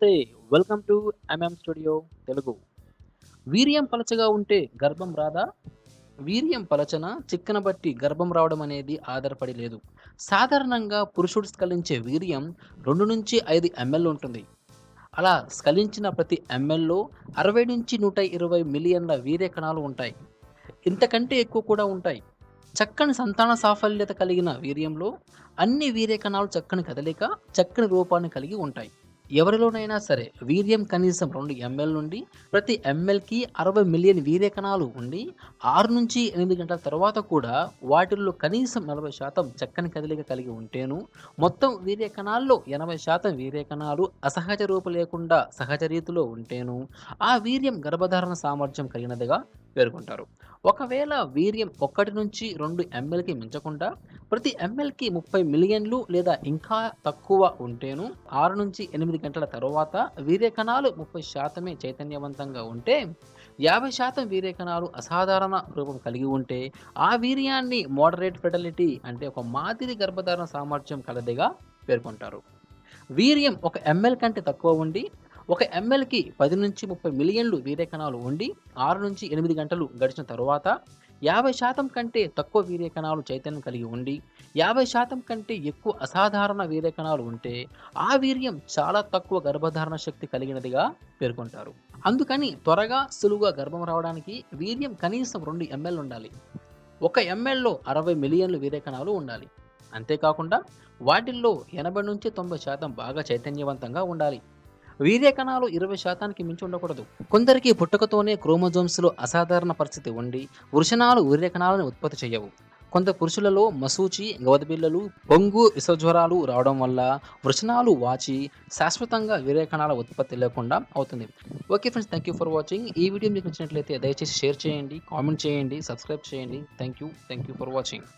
నమస్తే welcome to MM studio Telugu. వీర్యం పలచగా ఉంటే గర్భం రాదా? వీర్యం పలచన చిక్కన బట్టి గర్భం రావడం అనేది ఆధారపడి లేదు. సాధారణంగా పురుషుడు స్కలించే వీర్యం రెండు నుంచి ఐదు ఎంఎల్ ఉంటుంది. అలా స్కలించిన ప్రతి ఎంఎల్లో అరవై నుంచి నూట ఇరవై మిలియన్ల వీర్య కణాలు ఉంటాయి. ఇంతకంటే ఎక్కువ కూడా ఉంటాయి. చక్కని సంతాన సాఫల్యత కలిగిన వీర్యంలో అన్ని వీర్యకణాలు చక్కని కదలిక చక్కని రూపాన్ని కలిగి ఉంటాయి. ఎవరిలోనైనా సరే వీర్యం కనీసం రెండు ఎంఎల్ నుండి ప్రతి ఎంఎల్కి అరవై మిలియన్ వీర్య కణాలు ఉండి ఆరు నుంచి ఎనిమిది గంటల తర్వాత కూడా వాటిల్లో కనీసం నలభై శాతం చక్కని కదలిక కలిగి ఉంటేను మొత్తం వీర్య కణాల్లో ఎనభై శాతం వీర్య కణాలు అసహజ రూపు లేకుండా సహజ రీతిలో ఉంటేను ఆ వీర్యం గర్భధారణ సామర్థ్యం కలిగినదిగా పేర్కొంటారు. ఒకవేళ వీర్యం ఒకటి నుంచి రెండు ఎంఎల్కి మించకుండా ప్రతి ఎంఎల్కి ముప్పై మిలియన్లు లేదా ఇంకా తక్కువ ఉంటేను ఆరు నుంచి ఎనిమిది గంటల తర్వాత వీర్యకణాలు ముప్పై శాతమే చైతన్యవంతంగా ఉంటే యాభై శాతం వీర్యకణాలు అసాధారణ రూపం కలిగి ఉంటే ఆ వీర్యాన్ని మోడరేట్ ఫెటలిటీ అంటే ఒక మాదిరి గర్భధారణ సామర్థ్యం కలదిగా పేర్కొంటారు. వీర్యం ఒక ఎంఎల్ కంటే తక్కువ ఉండి ఒక ఎంఎల్కి పది నుంచి ముప్పై మిలియన్లు వీర్యకణాలు ఉండి ఆరు నుంచి ఎనిమిది గంటలు గడిచిన తరువాత యాభై శాతం కంటే తక్కువ వీర్యకణాలు చైతన్యం కలిగి ఉండి యాభై శాతం కంటే ఎక్కువ అసాధారణ వీర్యకణాలు ఉంటే ఆ వీర్యం చాలా తక్కువ గర్భధారణ శక్తి కలిగినదిగా పేర్కొంటారు. అందుకని త్వరగా సులువుగా గర్భం రావడానికి వీర్యం కనీసం రెండు ఎంఎల్ ఉండాలి. ఒక ఎంఎల్లో అరవై మిలియన్లు వీర్యకణాలు ఉండాలి. అంతేకాకుండా వాటిల్లో ఎనభై నుంచి తొంభై శాతం బాగా చైతన్యవంతంగా ఉండాలి. వీర్య కణాలు ఇరవై శాతానికి మించి ఉండకూడదు. కొందరికి పుట్టుకతోనే క్రోమోజోమ్స్లో అసాధారణ పరిస్థితి ఉండి వృషణాలు వీర్య కణాలను ఉత్పత్తి చేయవు. కొంత పురుషులలో మసూచి గవదబిల్లలు పొంగు విషజ్వరాలు రావడం వల్ల వృషణాలు వాచి శాశ్వతంగా వీర్య ఉత్పత్తి లేకుండా అవుతుంది. Okay friends thank you for watching. ఈ వీడియో మీకు నచ్చినట్లయితే దయచేసి షేర్ చేయండి కామెంట్ చేయండి సబ్స్క్రైబ్ చేయండి. Thank you thank you for watching.